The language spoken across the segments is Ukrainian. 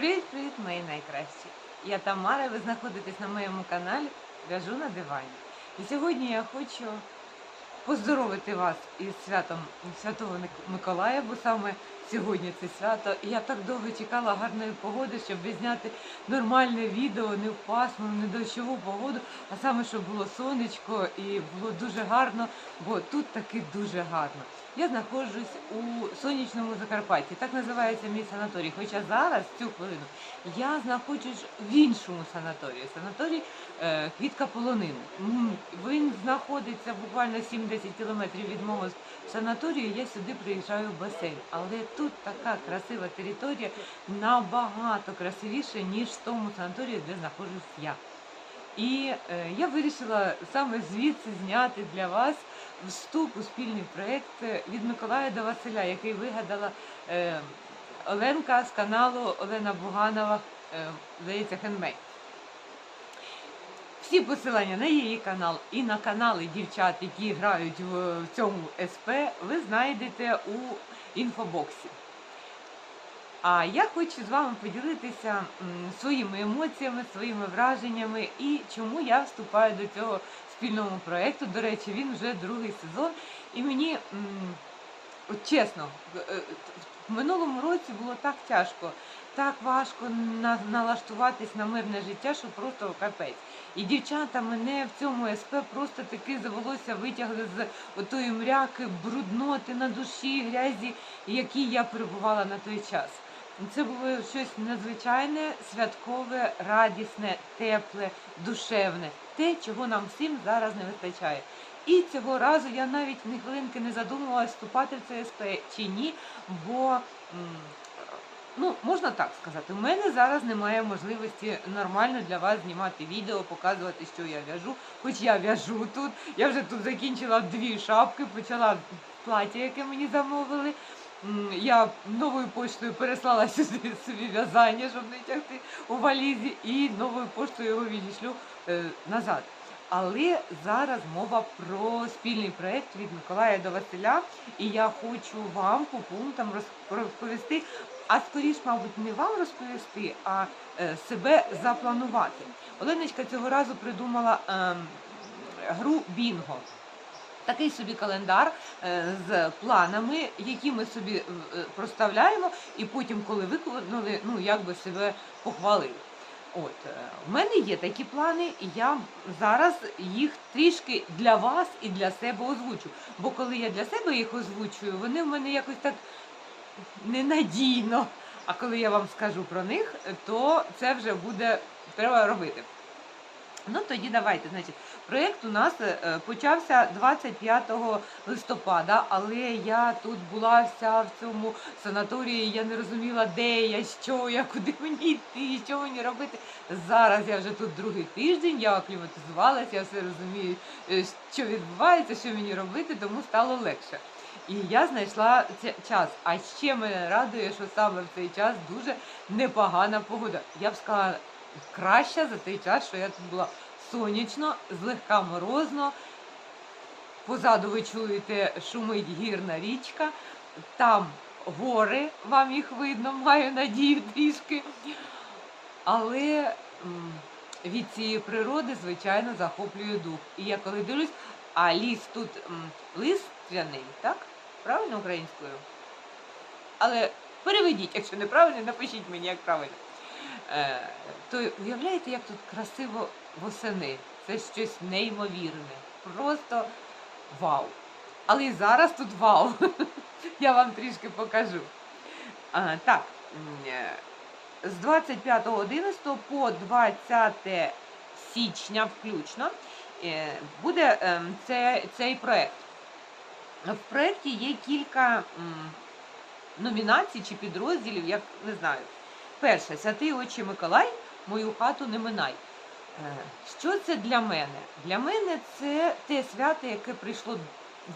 Привіт-привіт, мої найкращі! Я Тамара, ви знаходитесь на моєму каналі В'яжу на дивані. І сьогодні я хочу поздоровити вас із святом Святого Миколая, бо саме сьогодні це свято. І я так довго чекала гарної погоди, щоб відзняти нормальне відео, не в пасму, не дощову погоду, а саме, щоб було сонечко і було дуже гарно, бо тут таки дуже гарно. Я знаходжусь у сонячному Закарпатті, так називається мій санаторій. Хоча зараз, цю хвилину, я знаходжусь в іншому санаторії. Санаторій е, Квітка Полонин. Він знаходиться буквально 7-10 кілометрів від мого санаторію. Я сюди приїжджаю в басейн. Але тут така красива територія, набагато красивіша, ніж в тому санаторії, де знаходжусь я. І е, я вирішила саме звідси зняти для вас вступ у спільний проєкт від Миколая до Василя, який вигадала е, Оленка з каналу Олена Буганова, е, здається, Хендмейд. Всі посилання на її канал і на канали дівчат, які грають в, цьому СП, ви знайдете у інфобоксі. А я хочу з вами поділитися своїми емоціями, своїми враженнями і чому я вступаю до цього спільного проєкту. До речі, він вже другий сезон. І мені, чесно, е, е, в минулому році було так тяжко, так важко на- налаштуватись на мирне життя, що просто капець. І дівчата мене в цьому СП просто таки за волосся витягли з отої мряки, брудноти на душі, грязі, в якій я перебувала на той час. Це було щось надзвичайне, святкове, радісне, тепле, душевне, те, чого нам всім зараз не вистачає. І цього разу я навіть ні хвилинки не задумувалась вступати в це СП чи ні, бо ну можна так сказати, у мене зараз немає можливості нормально для вас знімати відео, показувати, що я в'яжу. Хоч я в'яжу тут. Я вже тут закінчила дві шапки, почала плаття, яке мені замовили. Я новою поштою переслала сюди собі в'язання, щоб не тягти у валізі, і новою поштою його відійшлю е, назад. Але зараз мова про спільний проєкт від Миколая до Василя, і я хочу вам по пунктам роз- розповісти, а скоріш, мабуть, не вам розповісти, а е, себе запланувати. Оленочка цього разу придумала ем, гру Бінго. Такий собі календар е, з планами, які ми собі е, проставляємо, і потім, коли виконали, ну як би себе похвалили. От е, в мене є такі плани, і я зараз їх трішки для вас і для себе озвучу. Бо коли я для себе їх озвучую, вони в мене якось так ненадійно. А коли я вам скажу про них, то це вже буде треба робити. Ну тоді давайте. Значить, проєкт у нас е, почався 25 листопада, але я тут була вся в цьому санаторії. Я не розуміла, де я, що я, куди мені йти, що мені робити. Зараз я вже тут другий тиждень, я акліматизувалася, я все розумію, е, що відбувається, що мені робити, тому стало легше. І я знайшла час. А ще мене радує, що саме в цей час дуже непогана погода. Я б сказала, краща за той час, що я тут була сонячно, злегка морозно. Позаду ви чуєте, шумить гірна річка, там гори, вам їх видно, маю надію трішки. Але від цієї природи, звичайно, захоплює дух. І я коли дивлюсь, а ліс тут листвяний, так? Правильно українською? Але переведіть, якщо неправильно, напишіть мені, як правильно. Е, то уявляєте, як тут красиво восени. Це щось неймовірне. Просто вау. Але і зараз тут вау. Я вам трішки покажу. А, так, з 25.11 по 20 січня включно е, буде ем, це, цей проект. В проєкті є кілька номінацій чи підрозділів, як не знаю. Перше, святий Отче Миколай, мою хату не минай. Е, Що це для мене? Для мене це те свято, яке прийшло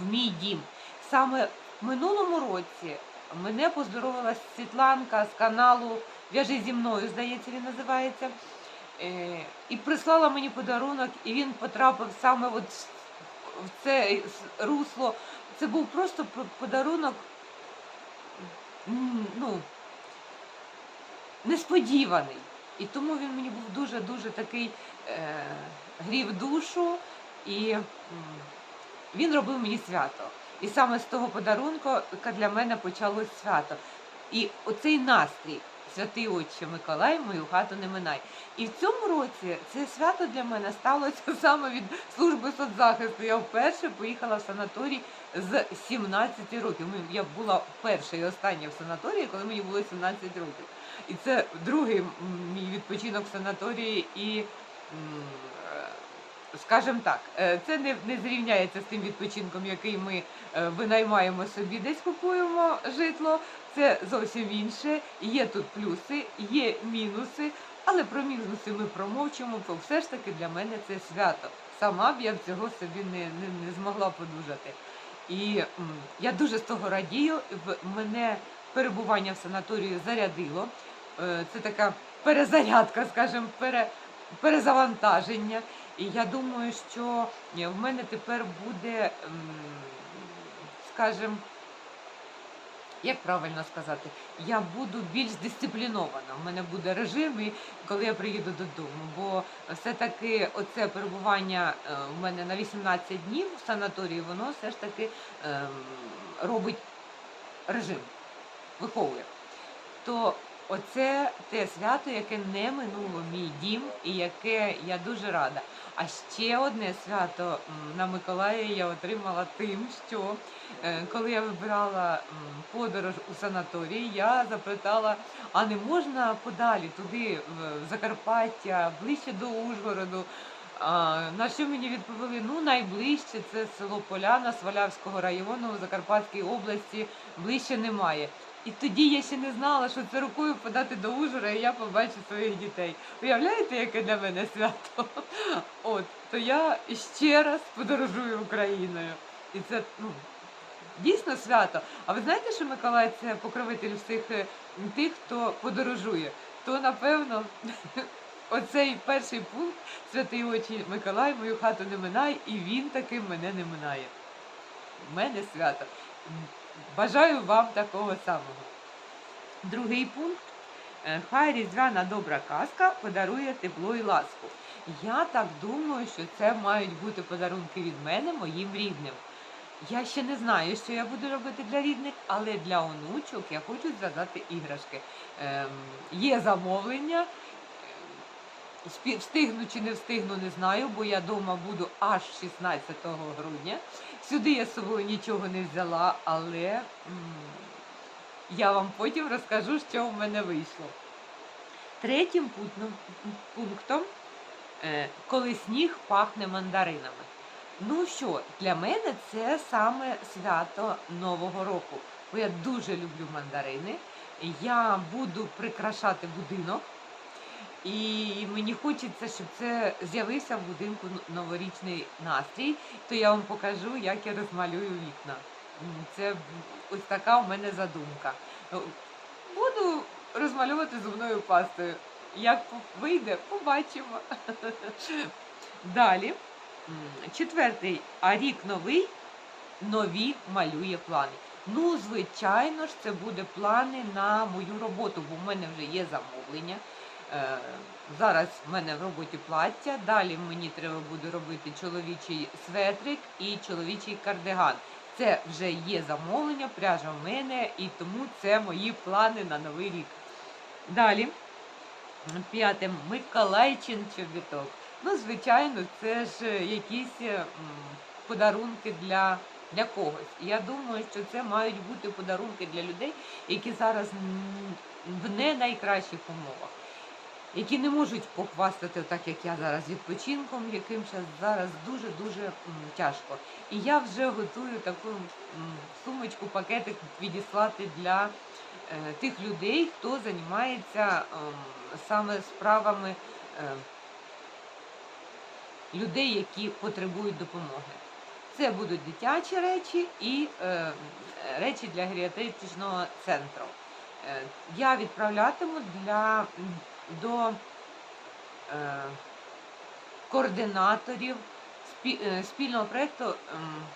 в мій дім. Саме в минулому році мене поздоровила Світланка з каналу В'яжи зі мною, здається, він називається. Е, І прислала мені подарунок, і він потрапив саме от в це русло. Це був просто подарунок. Ну, несподіваний. І тому він мені був дуже-дуже такий е, грів душу, і він робив мені свято. І саме з того подарунку для мене почалось свято. І оцей настрій, святий Отче Миколай, мою хату не минай. І в цьому році це свято для мене сталося саме від служби соцзахисту. Я вперше поїхала в санаторій з 17 років. Я була перша і остання в санаторії, коли мені було 17 років. І це другий мій відпочинок в санаторії і. Е, так, е, це не, не зрівняється з тим відпочинком, який ми е, винаймаємо собі, десь купуємо житло. Це зовсім інше. Є тут плюси, є мінуси, але про мінуси ми промовчимо, бо все ж таки для мене це свято. Сама б я цього собі не, не, не змогла подужати. І я дуже з того радію. Мене перебування в санаторії зарядило. Е, Це така перезарядка, скажімо, пере, перезавантаження. І я думаю, що е, в мене тепер буде, скажімо, як правильно сказати, я буду більш дисциплінована. У мене буде режим, і коли я приїду додому. Бо все-таки оце перебування е, в мене на 18 днів в санаторії, воно все ж таки ем, робить режим, виховує. То оце те свято, яке не минуло мій дім, і яке я дуже рада. А ще одне свято на Миколая я отримала тим, що е, коли я вибирала подорож у санаторій, я запитала, а не можна подалі туди, в Закарпаття, ближче до Ужгороду. На що мені відповіли? Ну, найближче це село Поляна Свалявського району у Закарпатській області, ближче немає. І тоді я ще не знала, що це рукою подати до Ужгорода, і я побачу своїх дітей. Уявляєте, яке для мене свято? От, то я ще раз подорожую Україною. І це ну, дійсно свято. А ви знаєте, що Миколай це покровитель всіх е, тих, хто подорожує? То напевно. Оцей перший пункт святий очі Миколай, мою хату не минай, і він таки мене не минає. У мене свято. Бажаю вам такого самого. Другий пункт. Е, Хай різдвяна добра казка подарує тепло і ласку. Я так думаю, що це мають бути подарунки від мене моїм рідним. Я ще не знаю, що я буду робити для рідних, але для онучок я хочу зв'язати іграшки. Ем, є замовлення. Встигну чи не встигну, не знаю, бо я вдома буду аж 16 грудня. Сюди я з собою нічого не взяла, але я вам потім розкажу, що в мене вийшло. Третім пунктом, пунктом е, коли сніг пахне мандаринами. Ну що, для мене це саме свято Нового року, бо я дуже люблю мандарини. Я буду прикрашати будинок. І мені хочеться, щоб це з'явився в будинку новорічний настрій, то я вам покажу, як я розмалюю вікна. Це ось така у мене задумка. Е, Буду розмальовувати зубною пастою. Як вийде, побачимо. Далі. Четвертий, а рік новий, нові малює плани. Ну, звичайно ж, це буде плани на мою роботу, бо в мене вже є замовлення. Е, Зараз в мене в роботі плаття. Далі мені треба буде робити чоловічий светрик і чоловічий кардиган. Це вже є замовлення, пряжа в мене, і тому це мої плани на новий рік. Далі, п'яте, Миколайчин чобіток. Ну, звичайно, це ж якісь подарунки для, для когось. Я думаю, що це мають бути подарунки для людей, які зараз в не найкращих умовах які не можуть похвастати, так як я зараз відпочинком, яким зараз дуже-дуже тяжко. І я вже готую таку сумочку, пакетик відіслати для е, тих людей, хто займається ем, саме справами е, людей, які потребують допомоги. Це будуть дитячі речі і е, речі для геріатричного центру. Е, я відправлятиму для, до е, координаторів спі- е, спільного проєкту ем,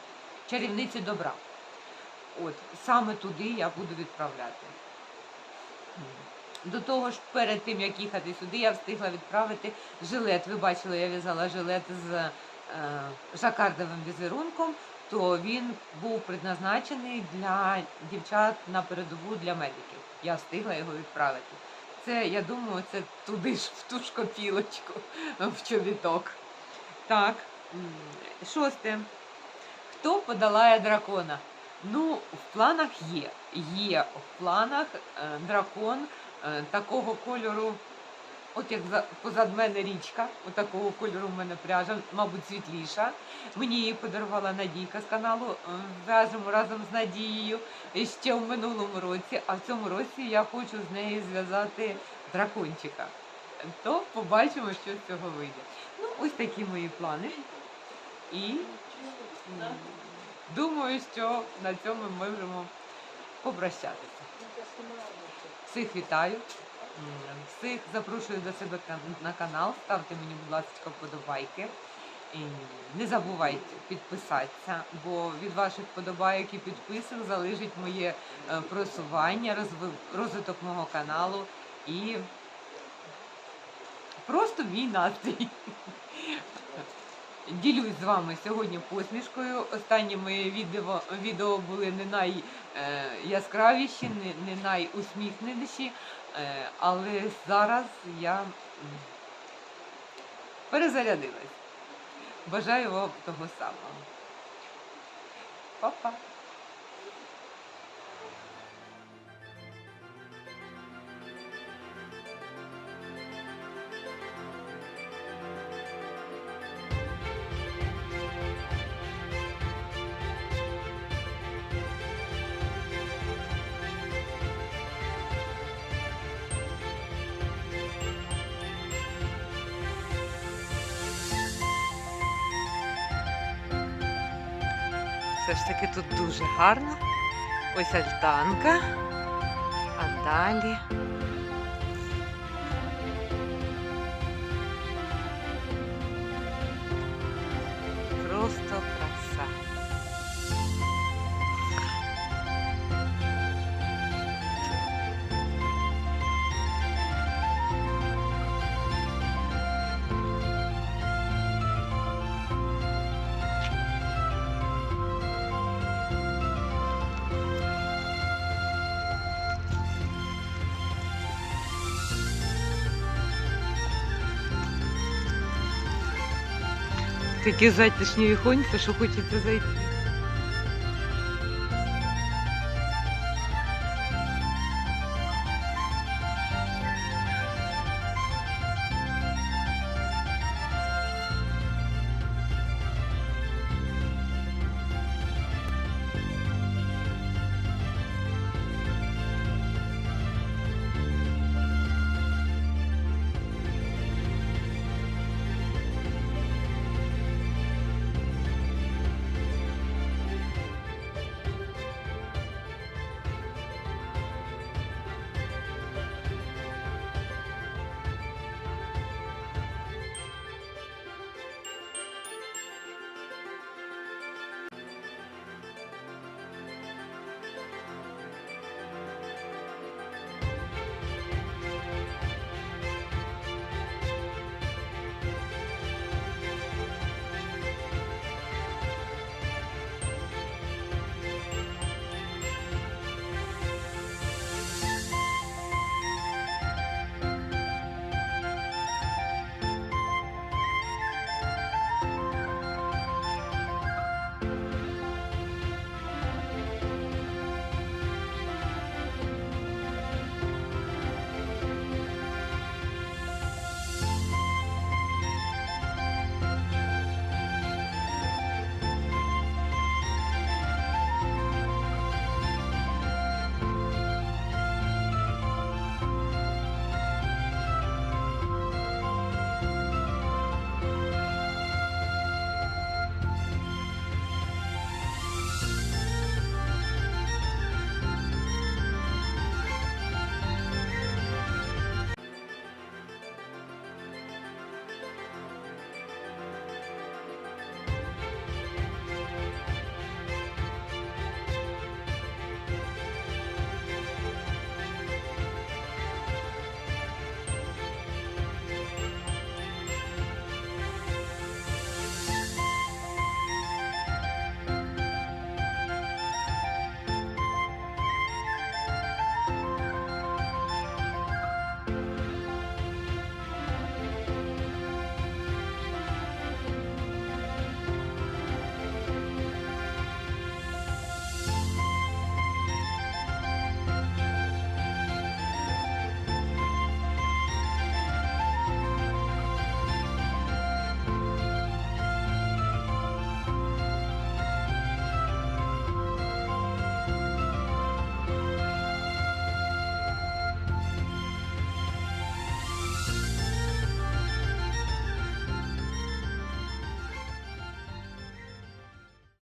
Чарівниці добра. От, саме туди я буду відправляти. До того ж, перед тим як їхати сюди, я встигла відправити жилет. Ви бачили, я в'язала жилет з е, жакардовим візерунком, то він був предназначений для дівчат на передову для медиків. Я встигла його відправити. Це, я думаю, це туди ж в ту ж копілочку, в чобіток. Так, шосте. Хто подолає дракона? Ну, в планах є. Є в планах е, дракон е, такого кольору, от як позад мене річка, от кольору в мене пряжа, мабуть, світліша. Мені її подарувала Надійка з каналу е, В'яжемо разом з Надією ще в минулому році, а в цьому році я хочу з неї зв'язати дракончика. То побачимо, що з цього вийде. Ну, ось такі мої плани. І думаю, що на цьому ми можемо попрощатися. Всіх вітаю, всіх запрошую до себе на канал. Ставте мені, будь ласка, вподобайки. І не забувайте підписатися, бо від ваших вподобайок і підписок залежить моє е, просування, розвиток мого каналу і просто мій настрій. Ділюсь з вами сьогодні посмішкою. Останні мої відео, відео були не найяскравіші, не, не найусміхненіші, е, але зараз я перезарядилась. Бажаю вам того самого. Па-па! Все ж таки тут дуже гарно. Ось альтанка. А далі. Таке затишні віконця, що хочеться зайти.